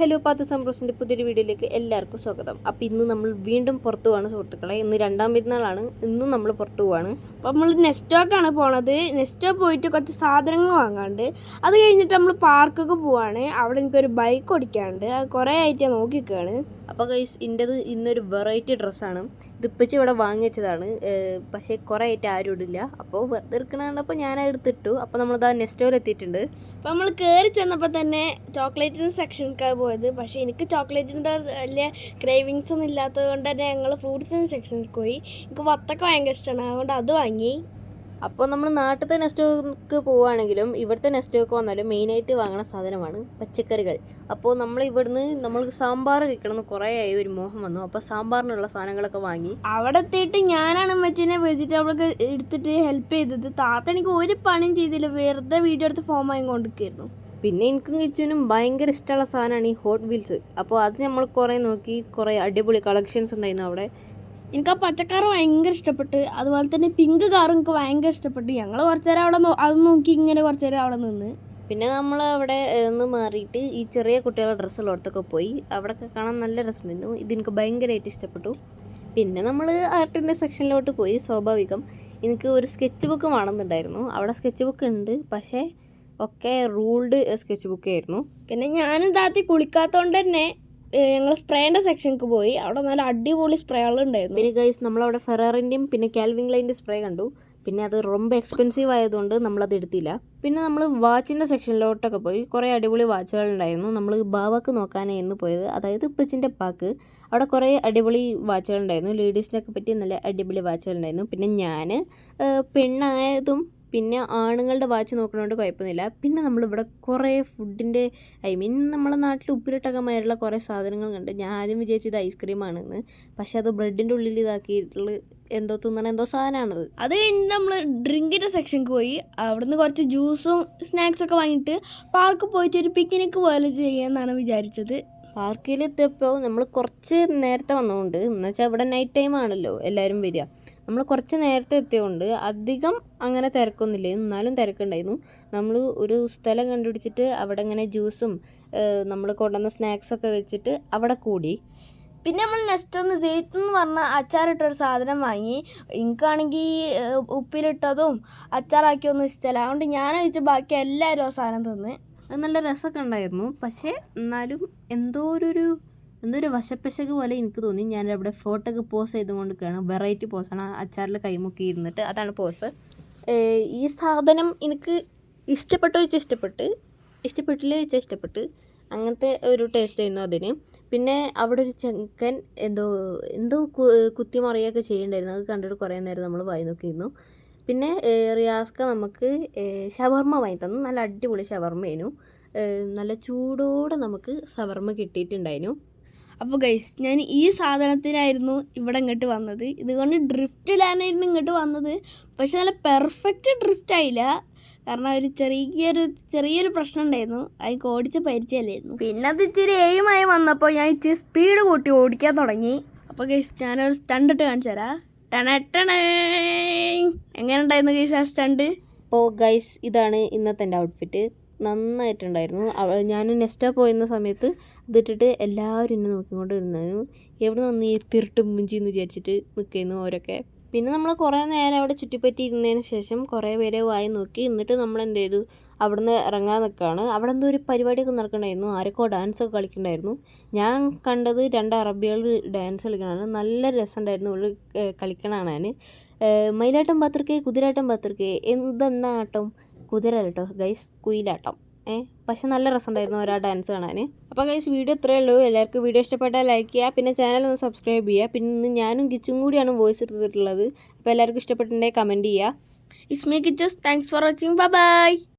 Hello പാത്തു സംബ്രോസിന്റെ പുതിയൊരു വീഡിയോയിലേക്ക് എല്ലാവർക്കും സ്വാഗതം. അപ്പോൾ ഇന്ന് നമ്മൾ വീണ്ടും പുറത്തു പോവാണ് സുഹൃത്തുക്കളെ. ഇന്ന് രണ്ടാം പെരുന്നാളാണ്. ഇന്നും നമ്മൾ പുറത്തു പോവാണ്. അപ്പം നമ്മൾ നെസ്റ്റോക്കാണ് പോണത്. നെസ്റ്റോ പോയിട്ട് കുറച്ച് സാധനങ്ങൾ വാങ്ങാണ്ട് അത് കഴിഞ്ഞിട്ട് നമ്മൾ പാർക്കൊക്കെ പോവാണ്. അവിടെ എനിക്കൊരു ബൈക്ക് ഓടിക്കാണ്ട് അത് കുറേ ആയിട്ട് ഞാൻ നോക്കിക്കാണ്. അപ്പോൾ ഗൈസ് ഇന്റെത് ഇന്നൊരു വെറൈറ്റി ഡ്രസ്സാണ് ഇതിപ്പിച്ച് ഇവിടെ വാങ്ങി വെച്ചതാണ്. പക്ഷേ കുറേ ആയിട്ട് ആരും ഇടില്ല. അപ്പോൾ വെറുതെ എടുക്കണപ്പോൾ ഞാൻ എടുത്തിട്ടു. അപ്പോൾ നെക്സ്റ്റ് ഓവർ എത്തിയിട്ടുണ്ട്. അപ്പോൾ നമ്മൾ കയറി ചെന്നപ്പോൾ തന്നെ ചോക്ലേറ്റിന്റെ സെക്ഷനിലേക്കാണ് പോയത്. പക്ഷേ എനിക്ക് ചോക്ലേറ്റിന്റെ വലിയ ക്രേവിങ്സ് ഒന്നും ഇല്ലാത്തത് കൊണ്ട് തന്നെ ഞങ്ങൾ ഫ്രൂട്ട്സിന്റെ സെക്ഷനിൽ പോയി. എനിക്ക് വത്തക്ക ഭയങ്കര ഇഷ്ടമാണ് അതുകൊണ്ട് അത് വാങ്ങി. അപ്പോൾ നമ്മൾ നാട്ടിലത്തെ നെസ്റ്റോക്ക് പോവുകയാണെങ്കിലും ഇവിടുത്തെ നെസ്റ്റോക്ക് വന്നാലും മെയിനായിട്ട് വാങ്ങുന്ന സാധനമാണ് പച്ചക്കറികൾ. അപ്പോൾ നമ്മൾ ഇവിടുന്ന് നമ്മൾ സാമ്പാർ കഴിക്കണമെന്ന് കുറേ ആയി ഒരു മോഹം വന്നു. അപ്പോൾ സാമ്പാറിനുള്ള സാധനങ്ങളൊക്കെ വാങ്ങി. അവിടെ എത്തിയിട്ട് ഞാനാണ് മച്ചിനെ വെജിറ്റബിളൊക്കെ എടുത്തിട്ട് ഹെൽപ്പ് ചെയ്തത്. താത്ത എനിക്ക് ഒരു പണിയും ചെയ്തില്ല. വെറുതെ വീഡിയോ എടുത്ത് ഫോം ആയി കൊണ്ടിരിക്കുന്നു പിന്നെ എനിക്കും കിച്ചുവിനും ഭയങ്കര ഇഷ്ടമുള്ള സാധനമാണ് ഈ ഹോട്ട് വീൽസ് അപ്പോൾ അത് നമ്മൾ കുറേ നോക്കി കുറേ അടിപൊളി കളക്ഷൻസ് ഉണ്ടായിരുന്നു അവിടെ. എനിക്ക് ആ പച്ചക്കാർ ഭയങ്കര ഇഷ്ടപ്പെട്ട് അതുപോലെ തന്നെ പിങ്ക് കാറും എനിക്ക് ഭയങ്കര ഇഷ്ടപ്പെട്ടു. ഞങ്ങൾ കുറച്ച് നേരം അവിടെ അത് നോക്കി ഇങ്ങനെ കുറച്ച് നേരം അവിടെ നിന്ന്. പിന്നെ നമ്മൾ അവിടെ നിന്ന് മാറിയിട്ട് ഈ ചെറിയ കുട്ടികളുടെ ഡ്രസ്സുള്ള ഡ്രസ്സുള്ളടത്തൊക്കെ പോയി. അവിടെയൊക്കെ കാണാൻ നല്ല രസമുണ്ടായിരുന്നു. ഇത് എനിക്ക് ഭയങ്കരമായിട്ട് ഇഷ്ടപ്പെട്ടു. പിന്നെ നമ്മൾ ആർട്ടിന്റെ സെക്ഷനിലോട്ട് പോയി സ്വാഭാവികം. എനിക്ക് ഒരു സ്കെച്ച് ബുക്ക് വേണമെന്നുണ്ടായിരുന്നു. അവിടെ സ്കെച്ച് ബുക്ക് ഉണ്ട്. പക്ഷേ ഒക്കെ റൂൾഡ് സ്കെച്ച് ബുക്ക് ആയിരുന്നു. പിന്നെ ഞാനും താത്തി കുളിക്കാത്തതുകൊണ്ട് തന്നെ ഞങ്ങൾ സ്പ്രേൻ്റെ സെക്ഷനിലേക്ക് പോയി അവിടെ നല്ല അടിപൊളി സ്പ്രേകളുണ്ടായിരുന്നു പിന്നെ ഗൈസ് നമ്മളവിടെ ഫെറാറിൻ്റെയും പിന്നെ കാൽവിൻ ക്ലൈൻ്റെ സ്പ്രേ കണ്ടു പിന്നെ അത് ரொம்ப എക്സ്പെൻസീവ് ആയതുകൊണ്ട് നമ്മളത് എടുത്തില്ല പിന്നെ നമ്മൾ വാച്ചിൻ്റെ സെക്ഷനിലോട്ടൊക്കെ പോയി കുറേ അടിപൊളി വാച്ചുകൾ ഉണ്ടായിരുന്നു നമ്മൾ ബാവക്ക് നോക്കാനായിരുന്നു പോയത് അതായത് ഉപ്പച്ചിൻ്റെ പാക്ക് അവിടെ കുറേ അടിപൊളി വാച്ചുകൾ ഉണ്ടായിരുന്നു ലേഡീസിനൊക്കെ പറ്റി നല്ല അടിപൊളി വാച്ചുകൾ ഉണ്ടായിരുന്നു പിന്നെ ഞാൻ പെണ്ണായതും പിന്നെ ആണുങ്ങളുടെ വാച്ച് നോക്കണോണ്ട് കുഴപ്പമൊന്നുമില്ല. പിന്നെ നമ്മളിവിടെ കുറേ ഫുഡിന്റെ ഐ മീൻ നമ്മളെ നാട്ടിൽ ഉപ്പിരിട്ടകമായിട്ടുള്ള കുറേ സാധനങ്ങൾ കണ്ട് ഞാൻ ആദ്യം വിചാരിച്ചത് ഐസ്ക്രീമാണെന്ന്. പക്ഷേ അത് ബ്രെഡിന്റെ ഉള്ളിൽ ഇതാക്കിയിട്ടുള്ള എന്തോ തിന്നണ എന്തോ സാധനമാണത് അത് കഴിഞ്ഞ് നമ്മൾ ഡ്രിങ്കിന്റെ സെക്ഷനിൽ പോയി. അവിടുന്ന് കുറച്ച് ജ്യൂസും സ്നാക്സ് ഒക്കെ വാങ്ങിയിട്ട് പാർക്ക് പോയിട്ട് ഒരു പിക്നിക്ക് പോലെ ചെയ്യാമെന്നാണ് വിചാരിച്ചത്. പാർക്കിൽ എത്തിയപ്പോൾ നമ്മൾ കുറച്ച് നേരത്തെ വന്നതുകൊണ്ട് എന്നുവെച്ചാൽ ഇവിടെ നൈറ്റ് ടൈം ആണല്ലോ എല്ലാവരും വരിക. നമ്മൾ കുറച്ച് നേരത്തെ എത്തിയതുകൊണ്ട് അധികം അങ്ങനെ തിരക്കൊന്നുമില്ല. എന്നാലും തിരക്കുണ്ടായിരുന്നു. നമ്മൾ ഒരു സ്ഥലം കണ്ടുപിടിച്ചിട്ട് അവിടെ ഇങ്ങനെ ജ്യൂസും നമ്മൾ കൊണ്ടുവന്ന സ്നാക്സൊക്കെ വെച്ചിട്ട് അവിടെ കൂടി. പിന്നെ നമ്മൾ നെക്സ്റ്റ് ഒന്ന് സെയ്ത്ത് എന്ന് പറഞ്ഞ അച്ചാറിട്ടൊരു സാധനം വാങ്ങി. എനിക്കാണെങ്കിൽ ഉപ്പിലിട്ടതും അച്ചാറാക്കിയൊന്നും ഇഷ്ടമല്ല. അതുകൊണ്ട് ഞാൻ കഴിച്ച ബാക്കി എല്ലാവരും ആ സാധനം തിന്ന്. അത് നല്ല രസമൊക്കെ ഉണ്ടായിരുന്നു. പക്ഷേ എന്നാലും എന്തോ ഒരു എന്തോ ഒരു വശപ്പശക് പോലെ എനിക്ക് തോന്നി. ഞാൻ അവിടെ ഫോട്ടോ ഒക്കെ പോസ് കാണാം വെറൈറ്റി പോസാണ് അച്ചാറിൽ കൈമുക്കി ഇരുന്നിട്ട് അതാണ് പോസ്. ഈ സാധനം എനിക്ക് ഇഷ്ടപ്പെട്ടോ വെച്ചാൽ ഇഷ്ടപ്പെട്ട്. ഇഷ്ടപ്പെട്ടില്ല വെച്ചാൽ ഇഷ്ടപ്പെട്ട്. അങ്ങനത്തെ ഒരു ടേസ്റ്റ് ആയിരുന്നു അതിന്. പിന്നെ അവിടെ ഒരു ചെക്കൻ എന്തോ എന്തോ കുത്തി മറിയൊക്കെ ചെയ്യണ്ടായിരുന്നു. അത് കണ്ടിട്ട് കുറേ നേരം നമ്മൾ വായി നോക്കിയിരുന്നു. പിന്നെ റിയാസ്ക നമുക്ക് ഷവർമ ഷവർമ്മ വാങ്ങി തന്നു. നല്ല അടിപൊളി ഷവർമ്മ ആയിരുന്നു. നല്ല ചൂടോടെ നമുക്ക് ഷവർമ്മ കിട്ടിയിട്ടുണ്ടായിരുന്നു. അപ്പോൾ ഗൈസ് ഞാൻ ഈ സാധനത്തിനായിരുന്നു ഇവിടെ ഇങ്ങോട്ട് വന്നത്. ഇതുകൊണ്ട് ഡ്രിഫ്റ്റിലായിരുന്നു ഇങ്ങോട്ട് വന്നത്. പക്ഷെ നല്ല പെർഫെക്റ്റ് ഡ്രിഫ്റ്റ് ആയില്ല. കാരണം ഒരു ചെറിയൊരു ചെറിയൊരു പ്രശ്നം ഉണ്ടായിരുന്നു. അതിന് ഓടിച്ച് പരിചയമല്ലായിരുന്നു. പിന്നെ അത് ഇച്ചിരി എയിമായി വന്നപ്പോൾ ഞാൻ ഇച്ചിരി സ്പീഡ് കൂട്ടി ഓടിക്കാൻ തുടങ്ങി. അപ്പോൾ ഗൈസ് ഞാനൊരു സ്റ്റണ്ട് ഇട്ട് കാണിച്ചു തരാം. ടണട്ടണേ എങ്ങനെ ഉണ്ടായിരുന്നു ഗൈസ് ആ സ്റ്റണ്ട് അപ്പോൾ ഗൈസ് ഇതാണ് ഇന്നത്തെ എന്റെ ഔട്ട്ഫിറ്റ് നന്നായിട്ടുണ്ടായിരുന്നു. ഞാൻ നെസ്റ്റാ പോയിരുന്ന സമയത്ത് ഇതിട്ടിട്ട് എല്ലാവരും എന്നെ നോക്കിക്കൊണ്ടിരുന്നു എവിടെ നിന്ന് ഈ തിരുട്ട് മുഞ്ചി എന്ന് വിചാരിച്ചിട്ട് നിൽക്കുന്നു ഓരൊക്കെ പിന്നെ നമ്മൾ കുറേ നേരം അവിടെ ചുറ്റിപ്പറ്റി ഇരുന്നതിന് ശേഷം കുറേ പേരെ വായി നോക്കി എന്നിട്ട് നമ്മൾ എന്ത് ചെയ്തു? അവിടുന്ന് ഇറങ്ങാൻ നിൽക്കുകയാണ്. അവിടെ എന്തോ ഒരു പരിപാടിയൊക്കെ നടക്കണ്ടായിരുന്നു ആരൊക്കെ ഡാൻസ് ഒക്കെ കളിക്കണ്ടായിരുന്നു ഞാൻ കണ്ടത് രണ്ട് അറബികൾ ഡാൻസ് കളിക്കണമാണ് നല്ല രസമുണ്ടായിരുന്നു ഉള്ളിൽ കളിക്കണ ഞാൻ മയിലാട്ടം പാത്രക്കേ കുതിരാട്ടം പാത്രക്കേ എന്തെന്നാ ആട്ടം കുതിര കേട്ടോ ഗൈസ് കുയിലാട്ടം. ഏ പക്ഷെ നല്ല രസമുണ്ടായിരുന്നു ഒരാ ഡാൻസ് കാണാൻ അപ്പോൾ ഗൈസ് വീഡിയോ ഇത്രയേ ഉള്ളൂ. എല്ലാവർക്കും വീഡിയോ ഇഷ്ടപ്പെട്ടാൽ ലൈക്ക് ചെയ്യുക. പിന്നെ ചാനൽ ഒന്ന് സബ്സ്ക്രൈബ് ചെയ്യുക. പിന്നെ ഞാനും കിച്ചും കൂടിയാണ് വോയിസ് എടുത്തിട്ടുള്ളത്. അപ്പോൾ എല്ലാവർക്കും ഇഷ്ടപ്പെട്ടിട്ടുണ്ടെങ്കിൽ കമന്റ് ചെയ്യുക. ഇസ്മേ കിച്ചസ് thanks for watching bye bye